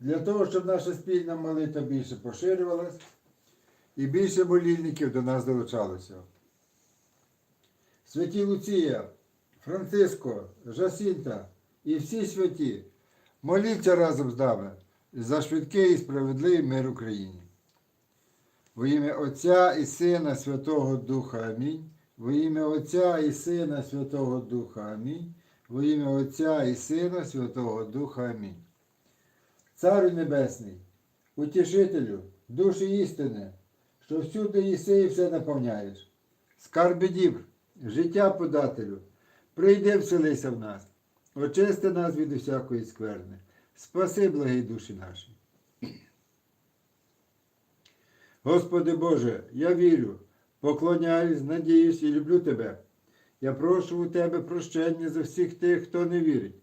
для того, щоб наша спільна молитва більше поширювалась і більше молільників до нас долучалося. Святі Луція, Франциско, Жасінта і всі святі, моліться разом з нами за швидкий і справедливий мир Україні. Во ім'я Отця і Сина Святого Духа Амінь. Во ім'я Отця і Сина Святого Духа Амінь. Во ім'я Отця і Сина Святого Духа Амінь. Царю Небесний, утішителю, душі істини, що всюди їси і все наповняєш. Скарби дібр, життя подателю, прийди вселися в нас, очисти нас від усякої скверни. Спаси, благі душі наші. Господи Боже, я вірю, поклоняюсь, надіюсь і люблю Тебе. Я прошу у Тебе прощення за всіх тих, хто не вірить,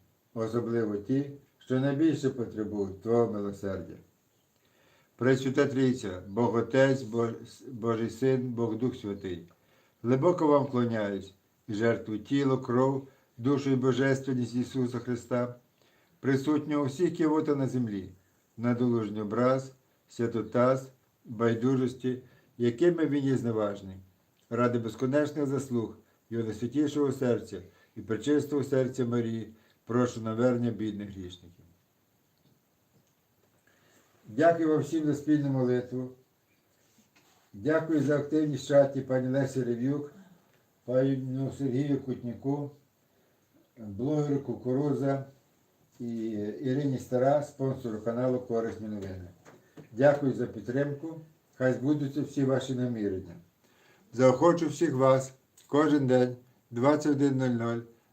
особливо ті, що найбільше потребують Твого милосердя. Пресвята Трійця, Бог Отець, Бож- Божий Син, Бог Дух Святий, глибоко вам клоняюсь і жертву тіло, кров, душу і божественність Ісуса Христа, присутнього всіх кивота на землі, надолужний образ, святотаз, байдужості, якими він є зневажний, ради безконечних заслуг Його найсвятішого серця і пречистого серця Марії, прошу навернення бідних грішників. Дякую вам всім за спільну молитву. Дякую за активність чаті пані Лесі Рев'юк, пану Сергію Кутніку, блогеру Кукуруза і Ірині Стара, спонсору каналу Корисні новини. Дякую за підтримку. Хай збудуться всі ваші намірення. Заохочу всіх вас кожен день 21.00